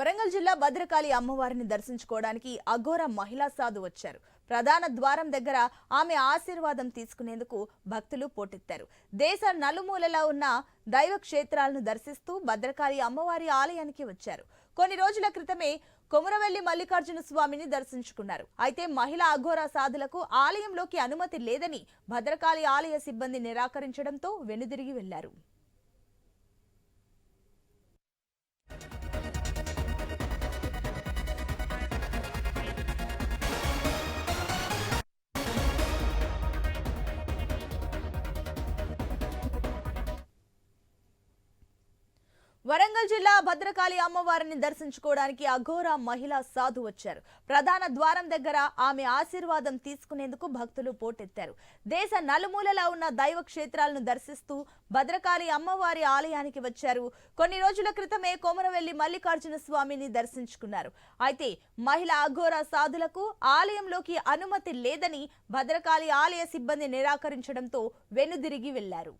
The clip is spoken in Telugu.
వరంగల్ జిల్లా భద్రకాళి అమ్మవారిని దర్శించుకోవడానికి అఘోర మహిళా సాధు వచ్చారు. ప్రధాన ద్వారం దగ్గర ఆమె ఆశీర్వాదం తీసుకునేందుకు భక్తులు పోటెత్తారు. దేశ నలుమూలలా ఉన్న దైవ క్షేత్రాలను దర్శిస్తూ భద్రకాళి అమ్మవారి ఆలయానికి వచ్చారు. కొన్ని రోజుల క్రితమే కొమురవెల్లి మల్లికార్జున స్వామిని దర్శించుకున్నారు. అయితే మహిళా అఘోర సాధులకు ఆలయంలోకి అనుమతి లేదని భద్రకాళి ఆలయ సిబ్బంది నిరాకరించడంతో వెనుదిరిగి వెళ్ళారు. వరంగల్ జిల్లా భద్రకాళి అమ్మవారిని దర్శించుకోవడానికి అఘోర మహిళా సాధు వచ్చారు. ప్రధాన ద్వారం దగ్గర ఆమె ఆశీర్వాదం తీసుకునేందుకు భక్తులు పోటెత్తారు. దేశ నలుమూలలా ఉన్న దైవ క్షేత్రాలను దర్శిస్తూ భద్రకాళి అమ్మవారి ఆలయానికి వచ్చారు. కొన్ని రోజుల క్రితమే కొమరవెల్లి మల్లికార్జున స్వామిని దర్శించుకున్నారు. అయితే మహిళ అఘోర సాధులకు ఆలయంలోకి అనుమతి లేదని భద్రకాళి ఆలయ సిబ్బంది నిరాకరించడంతో వెనుదిరిగి వెళ్ళారు.